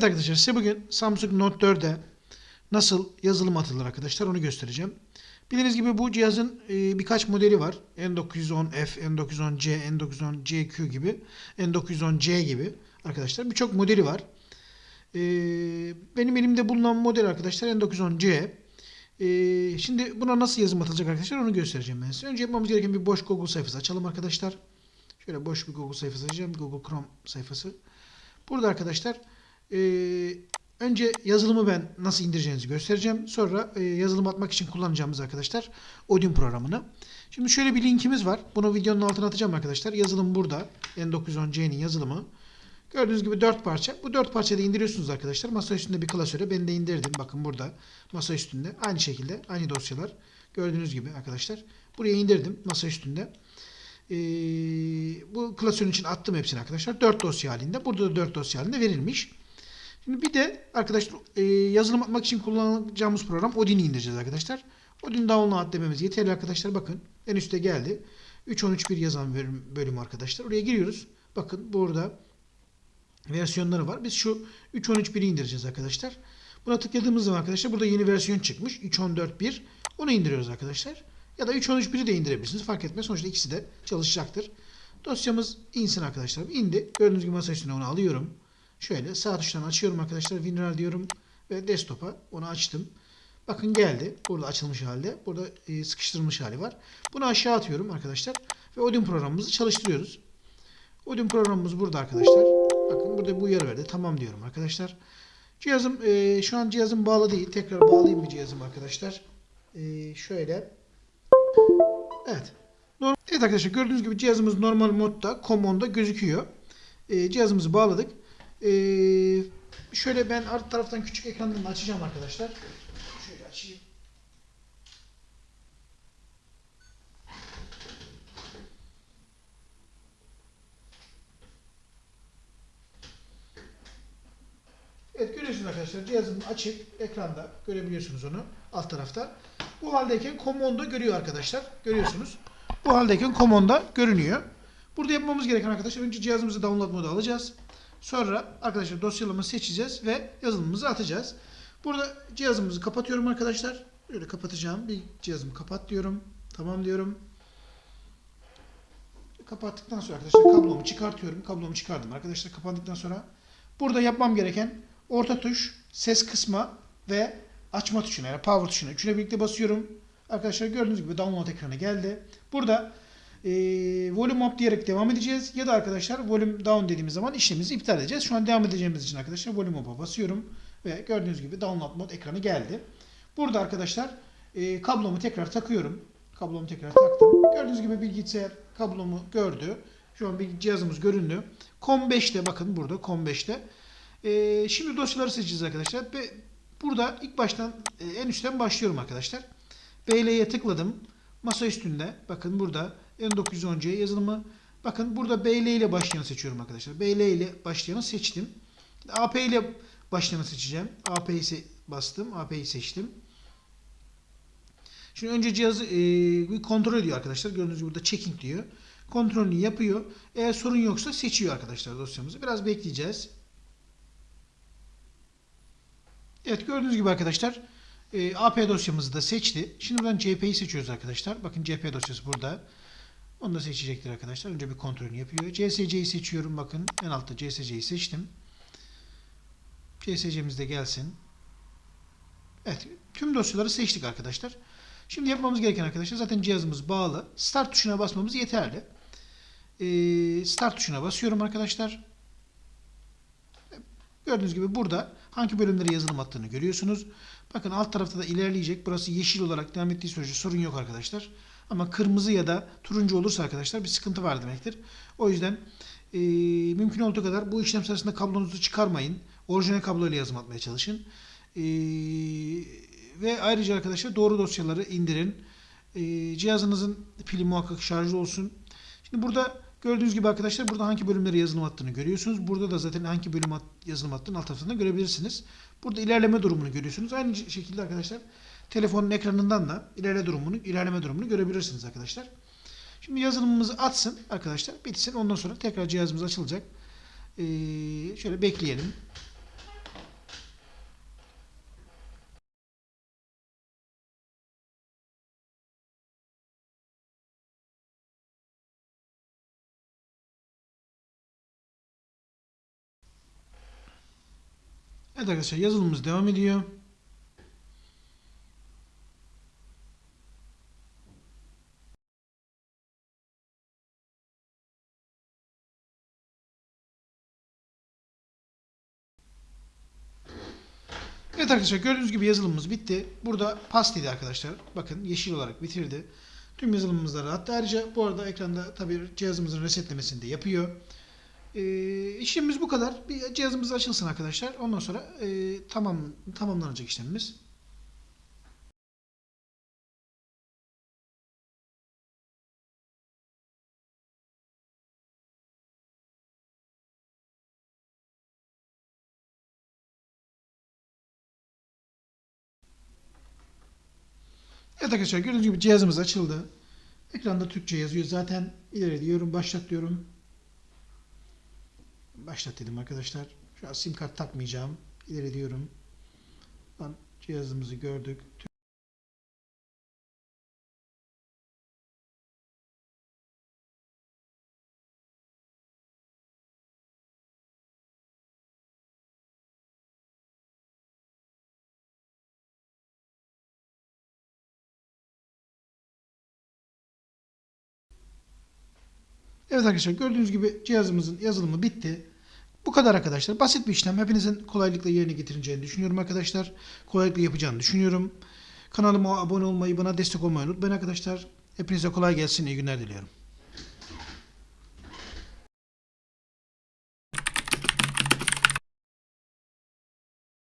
Evet arkadaşlar size bugün Samsung Note 4'e nasıl yazılım atılır arkadaşlar onu göstereceğim. Bildiğiniz gibi bu cihazın e, birkaç modeli var. N910F, N910C, N910CQ gibi, N910C gibi arkadaşlar birçok modeli var. E, benim elimde bulunan model arkadaşlar N910C. E, şimdi buna nasıl yazım atılacak arkadaşlar onu göstereceğim ben size. Önce yapmamız gereken bir boş Google sayfası açalım arkadaşlar. Şöyle boş bir Google sayfası açacağım. Google Chrome sayfası. Burada arkadaşlar ee, önce yazılımı ben nasıl indireceğinizi göstereceğim. Sonra e, yazılım atmak için kullanacağımız arkadaşlar Odin programını. Şimdi şöyle bir linkimiz var. Bunu videonun altına atacağım arkadaşlar. Yazılım burada. N910C'nin yazılımı. Gördüğünüz gibi 4 parça. Bu 4 parçayı da indiriyorsunuz arkadaşlar. Masa üstünde bir klasöre. Ben de indirdim. Bakın burada. Masa üstünde. Aynı şekilde. Aynı dosyalar. Gördüğünüz gibi arkadaşlar. Buraya indirdim. Masa üstünde. Ee, bu klasörün için attım hepsini arkadaşlar. 4 dosya halinde. Burada da 4 dosya halinde verilmiş. Şimdi bir de arkadaşlar e, yazılım atmak için kullanacağımız program Odin'i indireceğiz arkadaşlar. Odin download dememiz yeterli arkadaşlar. Bakın en üstte geldi. 3.13.1 yazan bölüm, bölüm arkadaşlar. Oraya giriyoruz. Bakın burada versiyonları var. Biz şu 3.13.1'i indireceğiz arkadaşlar. Buna tıkladığımız zaman arkadaşlar burada yeni versiyon çıkmış. 3.14.1. Onu indiriyoruz arkadaşlar. Ya da 3.13.1'i de indirebilirsiniz. Fark etmez. Sonuçta ikisi de çalışacaktır. Dosyamız insin arkadaşlar. İndi. Gördüğünüz gibi masa üstüne onu alıyorum. Şöyle sağ tuştan açıyorum arkadaşlar. WinRAR diyorum ve desktop'a onu açtım. Bakın geldi. Burada açılmış halde. Burada e, sıkıştırılmış hali var. Bunu aşağı atıyorum arkadaşlar. Ve Odin programımızı çalıştırıyoruz. Odin programımız burada arkadaşlar. Bakın burada bu uyarı verdi. Tamam diyorum arkadaşlar. Cihazım e, şu an cihazım bağlı değil. Tekrar bağlayayım bir cihazım arkadaşlar. E, şöyle. Evet. Evet arkadaşlar gördüğünüz gibi cihazımız normal modda, command'da gözüküyor. E, cihazımızı bağladık. Ee, şöyle ben alt taraftan küçük ekrandan açacağım arkadaşlar. Şöyle açayım. Evet görüyorsunuz arkadaşlar cihazım açık ekranda görebiliyorsunuz onu alt tarafta. Bu haldeyken Common'da görüyor arkadaşlar. Görüyorsunuz. Bu haldeyken Common'da görünüyor. Burada yapmamız gereken arkadaşlar önce cihazımızı download modu alacağız. Sonra arkadaşlar dosyalarımızı seçeceğiz ve yazılımımızı atacağız. Burada cihazımızı kapatıyorum arkadaşlar. Böyle kapatacağım. Bir cihazımı kapat diyorum. Tamam diyorum. Kapattıktan sonra arkadaşlar kablomu çıkartıyorum. Kablomu çıkardım arkadaşlar kapandıktan sonra. Burada yapmam gereken orta tuş, ses kısma ve açma tuşuna yani power tuşuna. Üçüne birlikte basıyorum. Arkadaşlar gördüğünüz gibi download ekranı geldi. Burada e, volume up diyerek devam edeceğiz. Ya da arkadaşlar volume down dediğimiz zaman işlemimizi iptal edeceğiz. Şu an devam edeceğimiz için arkadaşlar volume up'a basıyorum. Ve gördüğünüz gibi download mod ekranı geldi. Burada arkadaşlar e, kablomu tekrar takıyorum. Kablomu tekrar taktım. Gördüğünüz gibi bilgisayar kablomu gördü. Şu an bir cihazımız göründü. COM5'te bakın burada COM5'te. E, şimdi dosyaları seçeceğiz arkadaşlar. Ve burada ilk baştan e, en üstten başlıyorum arkadaşlar. BL'ye tıkladım. Masa üstünde bakın burada N910C yazılımı. Bakın burada BL ile başlayanı seçiyorum arkadaşlar. BL ile başlayanı seçtim. AP ile başlayanı seçeceğim. AP'yi se bastım. AP'yi seçtim. Şimdi önce cihazı e, kontrol ediyor arkadaşlar. Gördüğünüz gibi burada checking diyor. Kontrolünü yapıyor. Eğer sorun yoksa seçiyor arkadaşlar dosyamızı. Biraz bekleyeceğiz. Evet gördüğünüz gibi arkadaşlar e, AP dosyamızı da seçti. Şimdi buradan CP'yi seçiyoruz arkadaşlar. Bakın CP dosyası burada. Onu da seçecektir arkadaşlar. Önce bir kontrolünü yapıyor. CSC'yi seçiyorum. Bakın en altta CSC'yi seçtim. CSC'miz de gelsin. Evet. Tüm dosyaları seçtik arkadaşlar. Şimdi yapmamız gereken arkadaşlar zaten cihazımız bağlı. Start tuşuna basmamız yeterli. Ee, start tuşuna basıyorum arkadaşlar. Gördüğünüz gibi burada hangi bölümlere yazılım attığını görüyorsunuz. Bakın alt tarafta da ilerleyecek. Burası yeşil olarak devam ettiği sürece sorun yok arkadaşlar. Ama kırmızı ya da turuncu olursa arkadaşlar bir sıkıntı var demektir. O yüzden e, mümkün olduğu kadar bu işlem sırasında kablonuzu çıkarmayın. Orijinal kabloyla yazım atmaya çalışın. E, ve ayrıca arkadaşlar doğru dosyaları indirin. E, cihazınızın pili muhakkak şarjlı olsun. Şimdi burada gördüğünüz gibi arkadaşlar burada hangi bölümlere yazılım attığını görüyorsunuz. Burada da zaten hangi bölüm at, yazılım attığını alt tarafında görebilirsiniz. Burada ilerleme durumunu görüyorsunuz. Aynı şekilde arkadaşlar telefonun ekranından da ilerleme durumunu, ilerleme durumunu görebilirsiniz arkadaşlar. Şimdi yazılımımızı atsın arkadaşlar. Bitsin. Ondan sonra tekrar cihazımız açılacak. Ee, şöyle bekleyelim. Evet arkadaşlar yazılımımız devam ediyor. Evet arkadaşlar gördüğünüz gibi yazılımımız bitti. Burada pastaydı arkadaşlar. Bakın yeşil olarak bitirdi. Tüm yazılımımızları hatta ayrıca bu arada ekranda tabii cihazımızın resetlemesini de yapıyor. Ee, işlemimiz bu kadar. Bir cihazımız açılsın arkadaşlar. Ondan sonra e, tamam tamamlanacak işlemimiz. Evet arkadaşlar gördüğünüz gibi cihazımız açıldı. Ekranda Türkçe yazıyor. Zaten ileri diyorum, başlat diyorum. Başlat dedim arkadaşlar. Şu an sim kart takmayacağım. İleri diyorum. Lan cihazımızı gördük. Evet arkadaşlar gördüğünüz gibi cihazımızın yazılımı bitti. Bu kadar arkadaşlar. Basit bir işlem. Hepinizin kolaylıkla yerine getireceğini düşünüyorum arkadaşlar. Kolaylıkla yapacağını düşünüyorum. Kanalıma abone olmayı, bana destek olmayı unutmayın arkadaşlar. Hepinize kolay gelsin. İyi günler diliyorum.